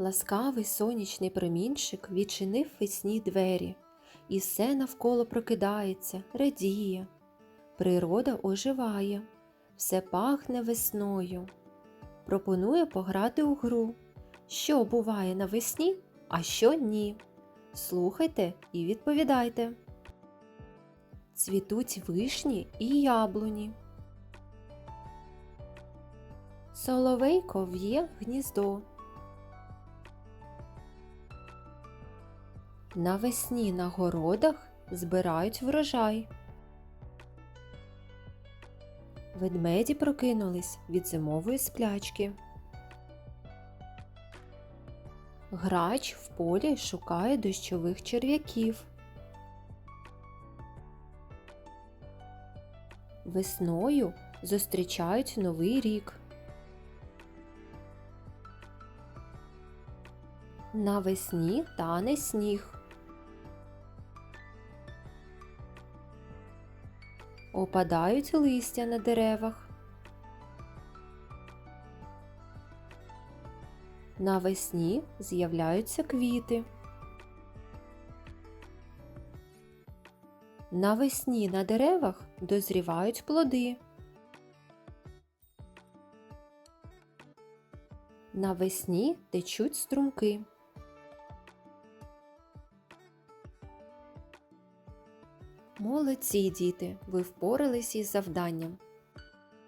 Ласкавий сонячний промінчик відчинив весні двері, і все навколо прокидається, радіє. Природа оживає, все пахне весною. Пропоную пограти у гру, що буває навесні, а що ні. Слухайте і відповідайте. Цвітуть вишні і яблуні. Соловейко в'є гніздо. Навесні на городах збирають врожай. Ведмеді прокинулись від зимової сплячки. Грач в полі шукає дощових черв'яків. Весною зустрічають новий рік. Навесні тане сніг. Опадають листя на деревах. Навесні з'являються квіти. Навесні на деревах дозрівають плоди. Навесні течуть струмки. Молодці, діти, ви впорались із завданням.